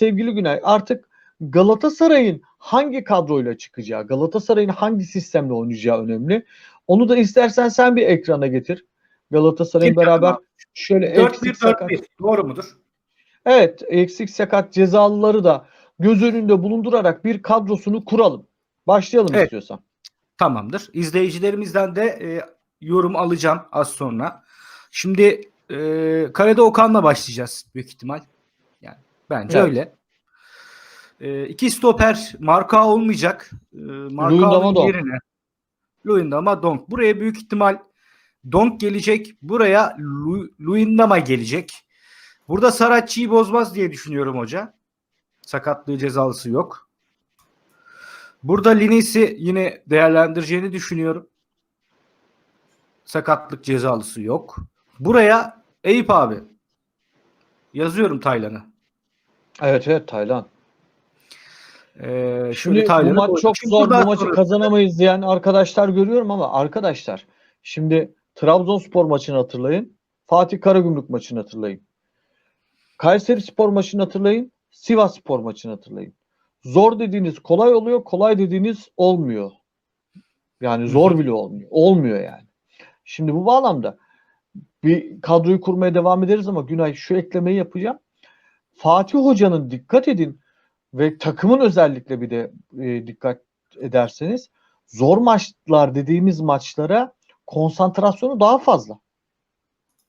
sevgili Günay artık Galatasaray'ın hangi kadroyla çıkacağı, Galatasaray'ın hangi sistemle oynayacağı önemli. Onu da istersen sen bir ekrana getir. Galatasaray'ın beraber şöyle eksik sakat. 4-1-4-1 doğru mudur? Evet, eksik sakat cezalıları da göz önünde bulundurarak bir kadrosunu kuralım. Başlayalım Evet. istiyorsan. Tamamdır. İzleyicilerimizden de e, yorum alacağım az sonra. Şimdi e, Kalede Okan'la başlayacağız büyük ihtimal. Bence Evet. öyle. E, iki stoper marka olmayacak. E, Luyendama Markao'nun yerine Luyendama Donk. Buraya büyük ihtimal Donk gelecek. Buraya Lu- gelecek. Burada Saratçı'yı bozmaz diye düşünüyorum hoca. Sakatlığı cezalısı yok. Burada Linis'i yine değerlendireceğini düşünüyorum. Sakatlık cezalısı yok. Buraya Eyüp abi. Yazıyorum Taylan'ı. Evet evet Taylan. Ee, Şimdi bu maç çok zor. Bu maçı sonra- kazanamayız diyen arkadaşlar görüyorum ama arkadaşlar şimdi Trabzonspor maçını hatırlayın. Fatih Karagümrük maçını hatırlayın. Kayseri Spor maçını hatırlayın. Sivas Spor maçını hatırlayın. Zor dediğiniz kolay oluyor, kolay dediğiniz olmuyor. Yani zor bile olmuyor. Olmuyor yani. Şimdi bu bağlamda bir kadroyu kurmaya devam ederiz ama Günay şu eklemeyi yapacağım. Fatih Hoca'nın dikkat edin ve takımın özellikle bir de e, dikkat ederseniz zor maçlar dediğimiz maçlara konsantrasyonu daha fazla.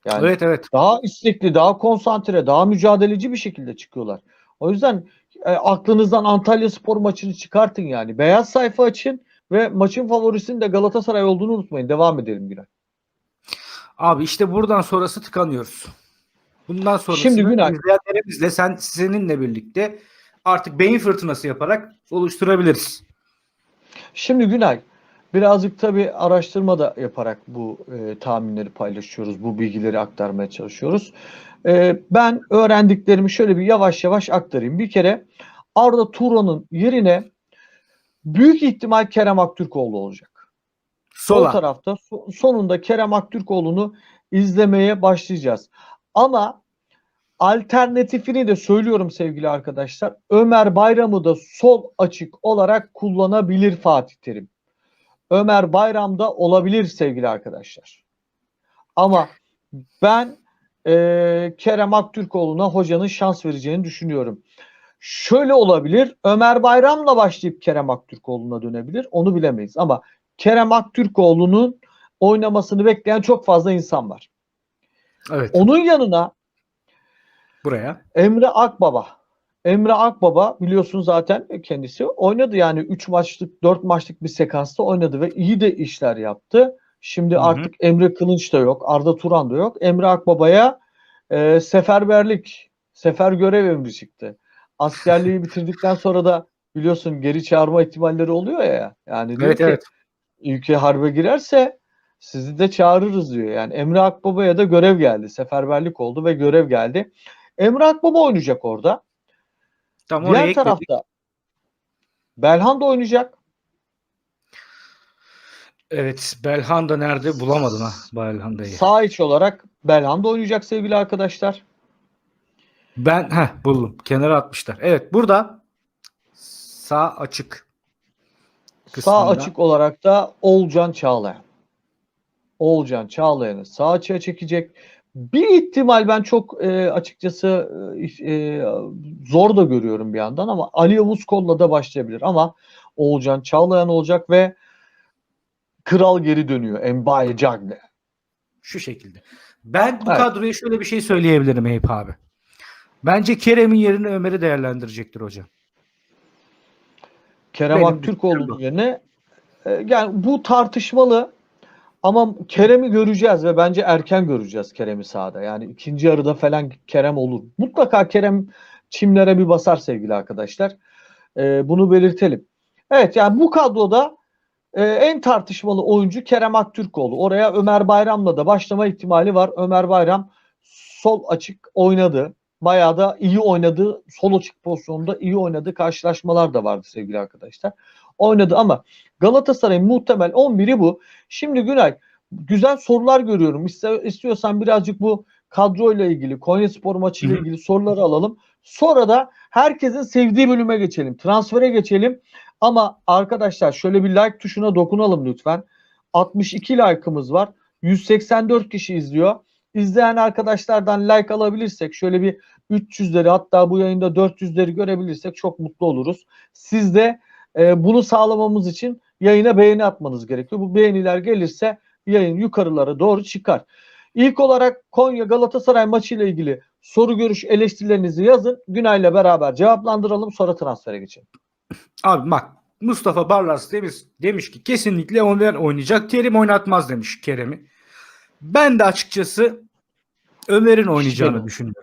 Yani Evet evet. daha istekli, daha konsantre, daha mücadeleci bir şekilde çıkıyorlar. O yüzden e, aklınızdan Antalya Spor maçını çıkartın yani. Beyaz sayfa açın ve maçın favorisinin de Galatasaray olduğunu unutmayın. Devam edelim Günay. Abi işte buradan sonrası tıkanıyoruz. Bundan sonrasını Şimdi Günay- izleyenlerimizle sen seninle birlikte artık beyin fırtınası yaparak oluşturabiliriz. Şimdi Günay, birazcık tabii araştırma da yaparak bu e, tahminleri paylaşıyoruz, bu bilgileri aktarmaya çalışıyoruz. E, ben öğrendiklerimi şöyle bir yavaş yavaş aktarayım. Bir kere Arda Turan'ın yerine büyük ihtimal Kerem Aktürkoğlu olacak. Sol Sola. tarafta so- sonunda Kerem Aktürkoğlu'nu izlemeye başlayacağız. Ama alternatifini de söylüyorum sevgili arkadaşlar. Ömer Bayram'ı da sol açık olarak kullanabilir Fatih Terim. Ömer Bayram da olabilir sevgili arkadaşlar. Ama ben eee, Kerem Aktürkoğlu'na hocanın şans vereceğini düşünüyorum. Şöyle olabilir. Ömer Bayram'la başlayıp Kerem Aktürkoğlu'na dönebilir. Onu bilemeyiz. Ama Kerem Aktürkoğlu'nun oynamasını bekleyen çok fazla insan var. Evet. Onun yanına Buraya. Emre Akbaba. Emre Akbaba biliyorsun zaten kendisi oynadı yani 3 maçlık 4 maçlık bir sekansta oynadı ve iyi de işler yaptı. Şimdi Hı hı. artık Emre Kılınç da yok, Arda Turan da yok. Emre Akbaba'ya e, seferberlik, sefer görev emri çıktı. Askerliği bitirdikten sonra da biliyorsun geri çağırma ihtimalleri oluyor ya. Yani Evet ki evet. ülke harbe girerse sizi de çağırırız diyor. Yani Emre Akbaba'ya da görev geldi. Seferberlik oldu ve görev geldi. Emre Akbaba oynayacak orada. Tam oraya Diğer ekledik. tarafta Belhanda oynayacak. Evet. Belhanda nerede? Bulamadım ha Belhanda'yı. Sağ iç olarak Belhanda oynayacak sevgili arkadaşlar. Ben heh, buldum. Kenara atmışlar. Evet burada sağ açık. Sağ kısmında. açık olarak da Olcan Çağlayan. Olcan Çağlayan'ı sağ açığa çekecek. Bir ihtimal ben çok e, açıkçası e, e, zor da görüyorum bir yandan ama Ali Yavuz Kol'la da başlayabilir ama Olcan Çağlayan olacak ve Kral geri dönüyor. Mbaye Cagne. Şu şekilde. Ben bu Evet. kadroya şöyle bir şey söyleyebilirim Eyüp abi. Bence Kerem'in yerine Ömer'i değerlendirecektir hocam. Kerem Aktürkoğlu'nun yerine e, yani bu tartışmalı ama Kerem'i göreceğiz ve bence erken göreceğiz Kerem'i sahada. Yani ikinci yarıda falan Kerem olur. Mutlaka Kerem çimlere bir basar sevgili arkadaşlar. E, bunu belirtelim. Evet yani bu kadroda e, en tartışmalı oyuncu Kerem Aktürkoğlu. Oraya Ömer Bayram'la da başlama ihtimali var. Ömer Bayram sol açık oynadı. Bayağı da iyi oynadı. Sol açık pozisyonda iyi oynadı. Karşılaşmalar da vardı sevgili arkadaşlar. Oynadı ama Galatasaray'ın muhtemel 11'i bu. Şimdi Günay güzel sorular görüyorum. İste- İstiyorsan birazcık bu kadroyla ilgili, Konyaspor maçıyla ilgili soruları alalım. Sonra da herkesin sevdiği bölüme geçelim. Transfere geçelim. Ama arkadaşlar şöyle bir like tuşuna dokunalım lütfen. 62 like'ımız var. 184 kişi izliyor. İzleyen arkadaşlardan like alabilirsek şöyle bir 300'leri hatta bu yayında 400'leri görebilirsek çok mutlu oluruz. Siz de e, bunu sağlamamız için yayına beğeni atmanız gerekiyor. Bu beğeniler gelirse yayın yukarılara doğru çıkar. İlk olarak Konya Galatasaray maçı ile ilgili soru görüş eleştirilerinizi yazın. Günay'la beraber cevaplandıralım sonra transfere geçelim. Abi bak Mustafa Barlas demiş, demiş ki kesinlikle Ömer oynayacak. Terim oynatmaz demiş Kerem'i. Ben de açıkçası Ömer'in oynayacağını belli. düşünüyorum.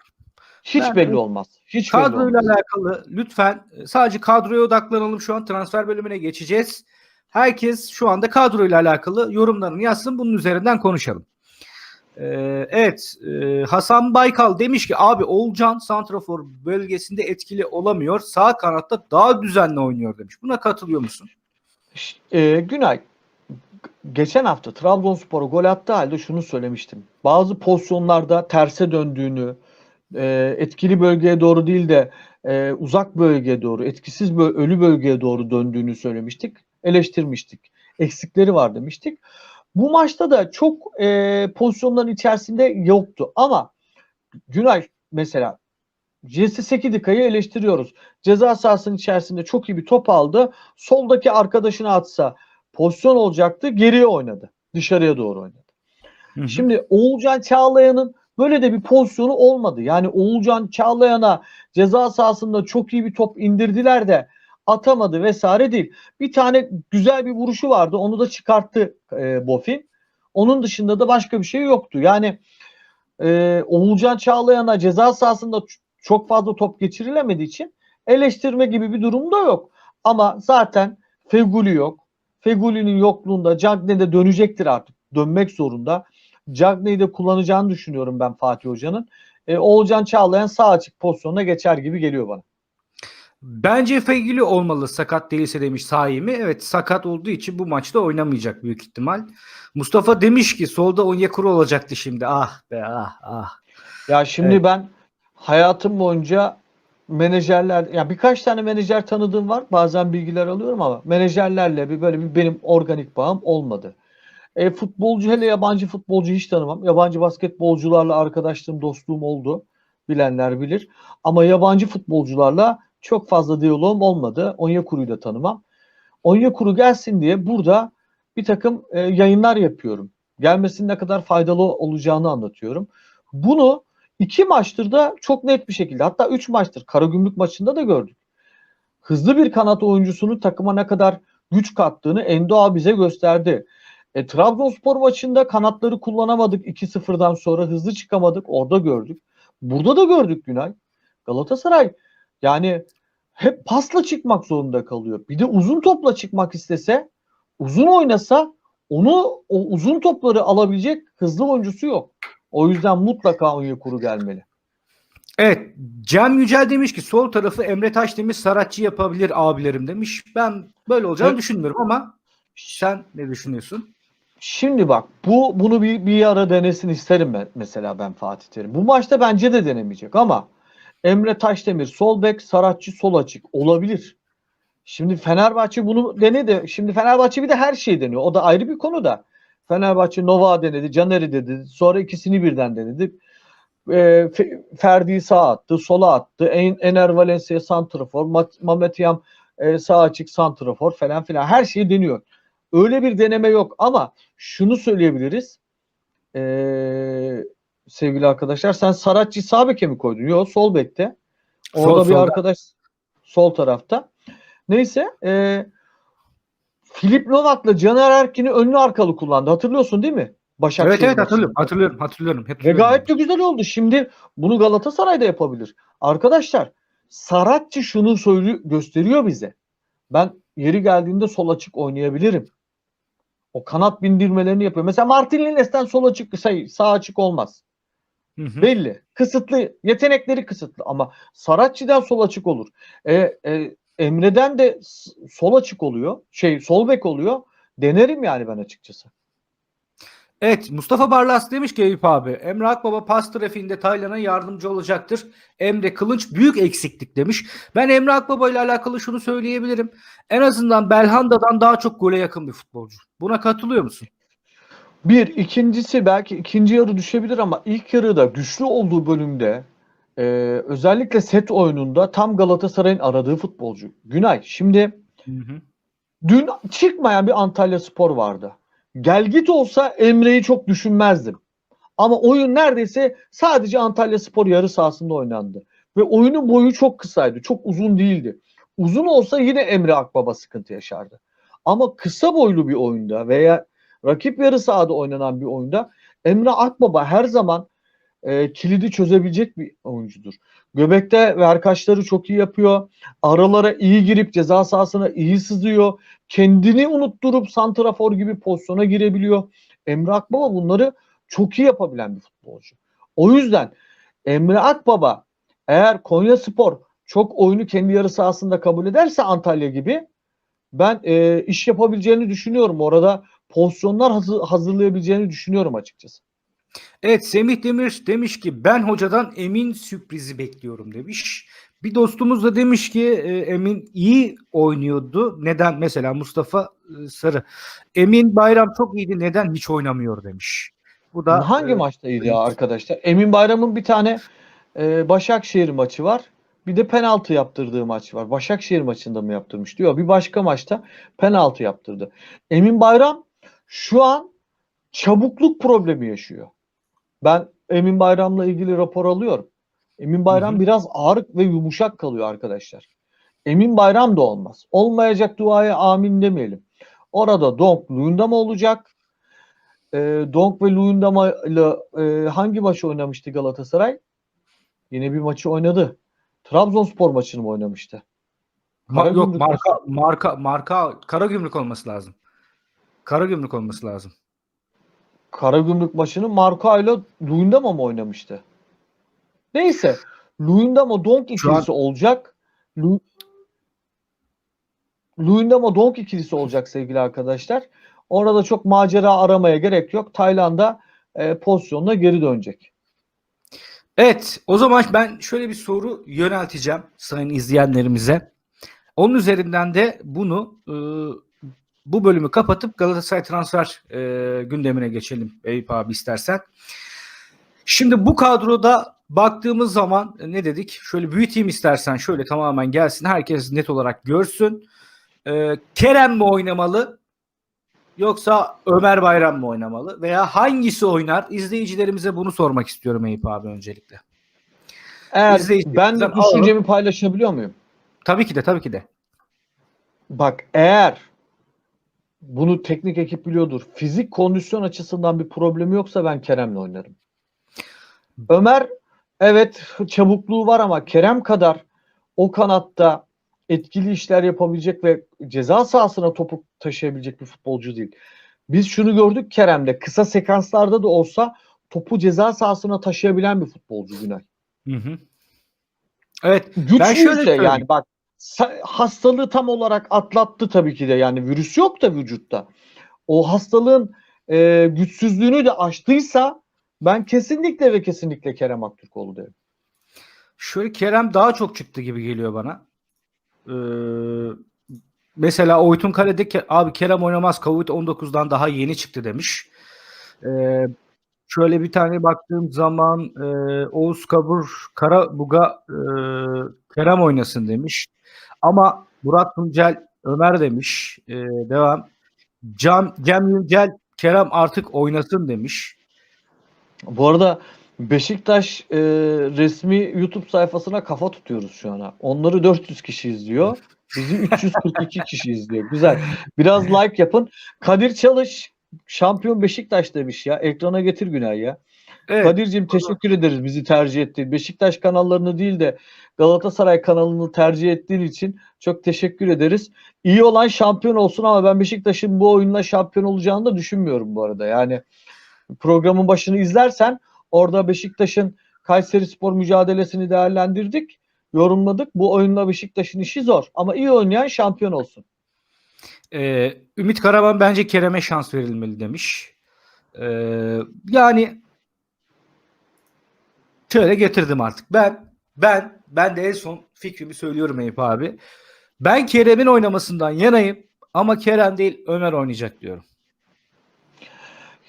Hiç Ben- belli olmaz. Hiç belli Kadroyla olmaz. alakalı lütfen e, sadece kadroya odaklanalım. Şu an transfer bölümüne geçeceğiz. Herkes şu anda kadroyla alakalı yorumlarını yazsın. Bunun üzerinden konuşalım. Ee, evet e, Hasan Baykal demiş ki abi Olcan Santrafor bölgesinde etkili olamıyor. Sağ kanatta daha düzenli oynuyor demiş. Buna katılıyor musun? E, Günay geçen hafta Trabzonspor'a gol attığı halde şunu söylemiştim. Bazı pozisyonlarda terse döndüğünü, e, etkili bölgeye doğru değil de e, uzak bölgeye doğru, etkisiz bö- ölü bölgeye doğru döndüğünü söylemiştik, eleştirmiştik. Eksikleri var demiştik. Bu maçta da çok e, pozisyonların içerisinde yoktu ama Günay mesela Jesse Sekidika'yı eleştiriyoruz. Ceza sahasının içerisinde çok iyi bir top aldı. Soldaki arkadaşına atsa pozisyon olacaktı. Geriye oynadı. Dışarıya doğru oynadı. Şimdi Oğulcan Çağlayan'ın böyle de bir pozisyonu olmadı. Yani Oğulcan Çağlayan'a ceza sahasında çok iyi bir top indirdiler de atamadı vesaire değil. Bir tane güzel bir vuruşu vardı. Onu da çıkarttı e, Bofin. Onun dışında da başka bir şey yoktu. Yani e, Oğulcan Çağlayan'a ceza sahasında çok fazla top geçirilemediği için eleştirme gibi bir durum da yok. Ama zaten Feguli yok. Feguli'nin yokluğunda Cagney de dönecektir artık. Dönmek zorunda. Cagney'i de kullanacağını düşünüyorum ben Fatih Hoca'nın. E, Oğulcan Çağlayan sağ açık pozisyonuna geçer gibi geliyor bana. Bence Fegili olmalı sakat değilse demiş Saimi. Evet sakat olduğu için bu maçta oynamayacak büyük ihtimal. Mustafa demiş ki solda Onyekuru olacaktı şimdi. Ah be ah ah. Ya şimdi Evet. ben hayatım boyunca menajerler ya birkaç tane menajer tanıdığım var. Bazen bilgiler alıyorum ama menajerlerle bir böyle bir benim organik bağım olmadı. E, futbolcu hele yabancı futbolcu hiç tanımam. Yabancı basketbolcularla arkadaşlığım, dostluğum oldu. Bilenler bilir. Ama yabancı futbolcularla çok fazla diyaloğum olmadı. Onyekuru'yu da tanımam. Onyekuru gelsin diye burada bir takım e, yayınlar yapıyorum. Gelmesinin ne kadar faydalı olacağını anlatıyorum. Bunu iki maçtır da çok net bir şekilde hatta üç maçtır Karagümrük maçında da gördük. Hızlı bir kanat oyuncusunun takıma ne kadar güç kattığını Endoa bize gösterdi. E, Trabzonspor maçında kanatları kullanamadık 2-0'dan sonra hızlı çıkamadık orada gördük. Burada da gördük Günay. Galatasaray yani hep pasla çıkmak zorunda kalıyor. Bir de uzun topla çıkmak istese uzun oynasa onu o uzun topları alabilecek hızlı oyuncusu yok. O yüzden mutlaka Onyekuru gelmeli. Evet Cem Yücel demiş ki sol tarafı Emre Taş demiş Saratçı yapabilir abilerim demiş. Ben böyle olacağını Evet. düşünmüyorum ama sen ne düşünüyorsun? Şimdi bak bu bunu bir, bir ara denesin isterim ben, mesela ben Fatih Terim. Bu maçta bence de denemeyecek ama Emre Taşdemir sol bek, Saratçı sol açık olabilir. Şimdi Fenerbahçe bunu denedi. Şimdi Fenerbahçe bir de her şeyi deniyor. O da ayrı bir konu da. Fenerbahçe Nova denedi, Caner'i dedi. Sonra ikisini birden denedi. E, Fe- Ferdi'yi sağa attı, sola attı. En, Ener Valencia santrafor, Mehmet Yam e, sağ açık santrafor falan filan. Her şeyi deniyor. Öyle bir deneme yok ama şunu söyleyebiliriz. Ee, sevgili arkadaşlar sen Saratçı sağ beke mi koydun? Yok sol bekte. Orada Sol- bir solda. arkadaş sol tarafta. Neyse e, Filip Novak'la Caner Erkin'i önlü arkalı kullandı. Hatırlıyorsun değil mi? Başakşehir evet evet maçında. hatırlıyorum hatırlıyorum hatırlıyorum. Ve hatırlıyorum. gayet de güzel oldu. Şimdi bunu Galatasaray da yapabilir. Arkadaşlar Saratçı şunu söylüyor, gösteriyor bize. Ben yeri geldiğinde sol açık oynayabilirim. O kanat bindirmelerini yapıyor. Mesela Martin Lines'ten sol açık şey, sağ açık olmaz. Hı hı. Belli. Kısıtlı. Yetenekleri kısıtlı ama Saratçı'dan sol açık olur. E, e, Emre'den de sol açık oluyor. Şey sol bek oluyor. Denerim yani ben açıkçası. Evet Mustafa Barlas demiş ki Eyüp abi Emre Akbaba pas trafiğinde Taylan'a yardımcı olacaktır. Emre Kılınç büyük eksiklik demiş. Ben Emre Akbaba ile alakalı şunu söyleyebilirim. En azından Belhanda'dan daha çok gole yakın bir futbolcu. Buna katılıyor musun? Bir, ikincisi belki ikinci yarı düşebilir ama ilk yarıda güçlü olduğu bölümde e, özellikle set oyununda tam Galatasaray'ın aradığı futbolcu. Günay, şimdi Hı hı. dün çıkmayan bir Antalya Spor vardı. Gel git olsa Emre'yi çok düşünmezdim. Ama oyun neredeyse sadece Antalya Spor yarı sahasında oynandı. Ve oyunun boyu çok kısaydı. Çok uzun değildi. Uzun olsa yine Emre Akbaba sıkıntı yaşardı. Ama kısa boylu bir oyunda veya rakip yarı sahada oynanan bir oyunda Emre Akbaba her zaman e, kilidi çözebilecek bir oyuncudur. Göbekte verkaçları çok iyi yapıyor. Aralara iyi girip ceza sahasına iyi sızıyor. Kendini unutturup santrafor gibi pozisyona girebiliyor. Emre Akbaba bunları çok iyi yapabilen bir futbolcu. O yüzden Emre Akbaba eğer Konya Spor çok oyunu kendi yarı sahasında kabul ederse Antalya gibi ben e, iş yapabileceğini düşünüyorum. Orada pozisyonlar hazır, hazırlayabileceğini düşünüyorum açıkçası. Evet Semih Demir demiş ki ben hocadan Emin sürprizi bekliyorum demiş. Bir dostumuz da demiş ki e, Emin iyi oynuyordu. Neden? Mesela Mustafa e, Sarı. Emin Bayram çok iyiydi. Neden hiç oynamıyor demiş. Bu da Hangi e, maçtaydı ya arkadaşlar? Emin Bayram'ın bir tane e, Başakşehir maçı var. Bir de penaltı yaptırdığı maç var. Başakşehir maçında mı yaptırmış diyor. Bir başka maçta penaltı yaptırdı. Emin Bayram şu an çabukluk problemi yaşıyor. Ben Emin Bayram'la ilgili rapor alıyorum. Emin Bayram Hı hı. biraz ağır ve yumuşak kalıyor arkadaşlar. Emin Bayram da olmaz. Olmayacak duaya amin demeyelim. Orada Donk Luyendama olacak. E, Donk ve Luyendama ile e, hangi maçı oynamıştı Galatasaray? Yine bir maçı oynadı. Trabzonspor maçını mı oynamıştı? Ma- yok marka marka marka Karagümrük olması lazım. Karagümrük olması lazım. Karagümrük maçını Marka ile Luyendama mı oynamıştı? Neyse. Luyendama Donk Şu an- ikilisi olacak. Lu Luyendama Donk ikilisi olacak sevgili arkadaşlar. Orada çok macera aramaya gerek yok. Tayland'a e, pozisyonuna geri dönecek. Evet, o zaman ben şöyle bir soru yönelteceğim sayın izleyenlerimize. Onun üzerinden de bunu e, bu bölümü kapatıp Galatasaray transfer e, gündemine geçelim Eyüp abi istersen. Şimdi bu kadroda baktığımız zaman e, ne dedik? Şöyle büyüteyim istersen şöyle tamamen gelsin herkes net olarak görsün. E, Kerem mi oynamalı yoksa Ömer Bayram mı oynamalı veya hangisi oynar? İzleyicilerimize bunu sormak istiyorum Eyüp abi öncelikle. Eğer ben de düşüncemi paylaşabiliyor muyum? Tabii ki de tabii ki de. Bak eğer bunu teknik ekip biliyordur. Fizik kondisyon açısından bir problemi yoksa ben Kerem'le oynarım. Ömer evet çabukluğu var ama Kerem kadar o kanatta etkili işler yapabilecek ve ceza sahasına topu taşıyabilecek bir futbolcu değil. Biz şunu gördük Kerem'de kısa sekanslarda da olsa topu ceza sahasına taşıyabilen bir futbolcu Günay. Hı hı. Evet. Güçlüyse söyleyeyim. yani bak hastalığı tam olarak atlattı tabii ki de yani virüs yok da vücutta. O hastalığın e, güçsüzlüğünü de aştıysa ben kesinlikle ve kesinlikle Kerem Aktürkoğlu derim. Şöyle Kerem daha çok çıktı gibi geliyor bana. Ee, mesela Oytun Kale'de abi Kerem oynamaz Covid-19'dan daha yeni çıktı demiş. Ee, şöyle bir tane baktığım zaman e, Oğuz Kabur Karabuga e, Kerem oynasın demiş. Ama Murat Tuncel Ömer demiş. Ee, devam. Cam, Cem Yücel Kerem artık oynasın demiş. Bu arada Beşiktaş e, resmi YouTube sayfasına kafa tutuyoruz şu ana. Onları 400 kişi izliyor. Bizi 342 kişi izliyor. Güzel. Biraz like yapın. Kadir Çalış şampiyon Beşiktaş demiş ya. Ekrana getir Günay ya. Evet. Kadir'cim teşekkür ederiz bizi tercih ettiğin. Beşiktaş kanallarını değil de Galatasaray kanalını tercih ettiğin için çok teşekkür ederiz. İyi olan şampiyon olsun ama ben Beşiktaş'ın bu oyunla şampiyon olacağını da düşünmüyorum bu arada. Yani programın başını izlersen orada Beşiktaş'ın Kayseri Spor mücadelesini değerlendirdik, yorumladık. Bu oyunla Beşiktaş'ın işi zor ama iyi oynayan şampiyon olsun. Ee, Ümit Karaman bence Kerem'e şans verilmeli demiş. Ee, yani şöyle getirdim artık. Ben ben ben de en son fikrimi söylüyorum Eyüp abi. Ben Kerem'in oynamasından yanayım ama Kerem değil Ömer oynayacak diyorum.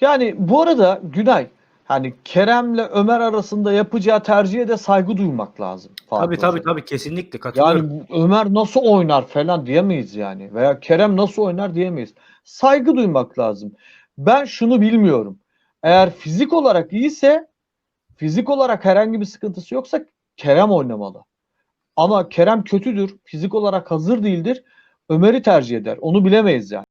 Yani bu arada Günay hani Kerem'le Ömer arasında yapacağı tercihe de saygı duymak lazım. Tabii tabii Hoca'ya. tabii kesinlikle katılıyorum. Yani Ömer nasıl oynar falan diyemeyiz yani. Veya Kerem nasıl oynar diyemeyiz. Saygı duymak lazım. Ben şunu bilmiyorum. Eğer fizik olarak iyiyse fizik olarak herhangi bir sıkıntısı yoksa Kerem oynamalı. Ama Kerem kötüdür. Fizik olarak hazır değildir. Ömer'i tercih eder. Onu bilemeyiz yani.